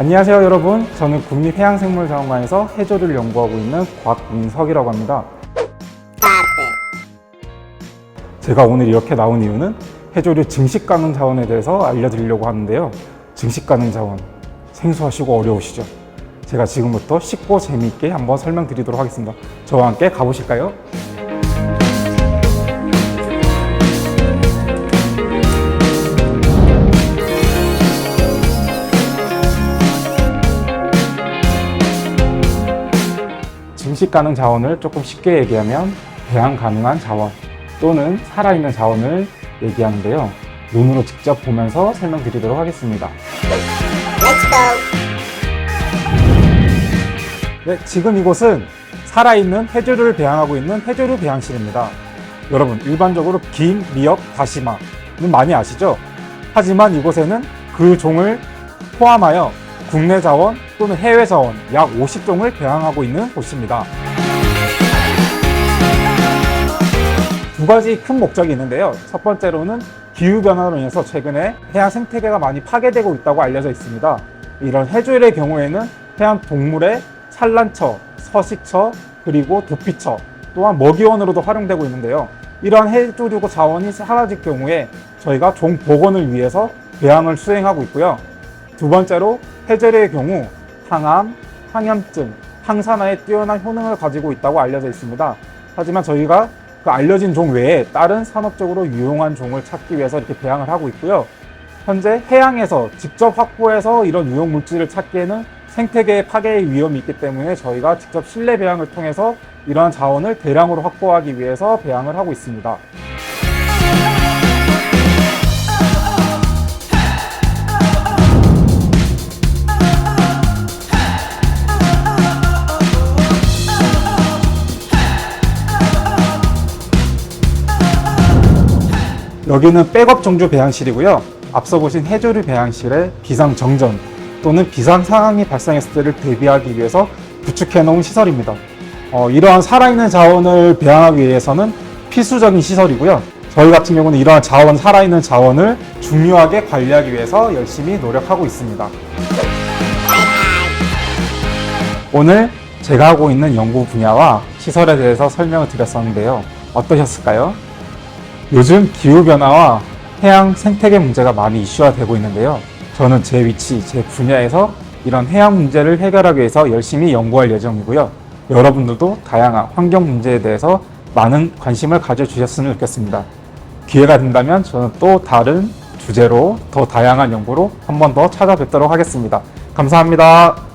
안녕하세요 여러분. 저는 국립해양생물자원관에서 해조를 연구하고 있는 곽민석이라고 합니다. 제가 오늘 이렇게 나온 이유는 해조류 증식 가능 자원에 대해서 알려드리려고 하는데요. 증식 가능 자원 생소하시고 어려우시죠? 제가 지금부터 쉽고 재미있게 한번 설명드리도록 하겠습니다. 저와 함께 가보실까요? 증식 가능 자원을 조금 쉽게 얘기하면 배양 가능한 자원 또는 살아있는 자원을 얘기하는데요. 눈으로 직접 보면서 설명드리도록 하겠습니다. 네, 지금 이곳은 살아있는 해조류를 배양하고 있는 해조류 배양실입니다. 여러분, 일반적으로 김, 미역, 다시마는 많이 아시죠? 하지만 이곳에는 그 종을 포함하여 국내 자원 또는 해외 자원 약 50종을 배양하고 있는 곳입니다. 두 가지 큰 목적이 있는데요. 첫 번째로는 기후변화로 인해서 최근에 해양 생태계가 많이 파괴되고 있다고 알려져 있습니다. 이런 해조류의 경우에는 해양 동물의 산란처, 서식처, 그리고 도피처, 또한 먹이원으로도 활용되고 있는데요. 이러한 해조류 자원이 사라질 경우에 저희가 종 복원을 위해서 배양을 수행하고 있고요. 두 번째로 해조류의 경우 항암, 항염증, 항산화에 뛰어난 효능을 가지고 있다고 알려져 있습니다. 하지만 저희가 그 알려진 종 외에 다른 산업적으로 유용한 종을 찾기 위해서 이렇게 배양을 하고 있고요. 현재 해양에서 직접 확보해서 이런 유용 물질을 찾기에는 생태계의 파괴의 위험이 있기 때문에 저희가 직접 실내 배양을 통해서 이러한 자원을 대량으로 확보하기 위해서 배양을 하고 있습니다. 여기는 백업 정주 배양실이고요. 앞서 보신 해조류 배양실의 비상 정전 또는 비상 상황이 발생했을 때를 대비하기 위해서 구축해 놓은 시설입니다. 어, 이러한 살아있는 자원을 배양하기 위해서는 필수적인 시설이고요. 저희 같은 경우는 이러한 자원, 살아있는 자원을 중요하게 관리하기 위해서 열심히 노력하고 있습니다. 오늘 제가 하고 있는 연구 분야와 시설에 대해서 설명을 드렸었는데요. 어떠셨을까요? 요즘 기후변화와 해양 생태계 문제가 많이 이슈화 되고 있는데요. 저는 제 위치, 제 분야에서 이런 해양 문제를 해결하기 위해서 열심히 연구할 예정이고요. 여러분들도 다양한 환경 문제에 대해서 많은 관심을 가져주셨으면 좋겠습니다. 기회가 된다면 저는 또 다른 주제로 더 다양한 연구로 한 번 더 찾아뵙도록 하겠습니다. 감사합니다.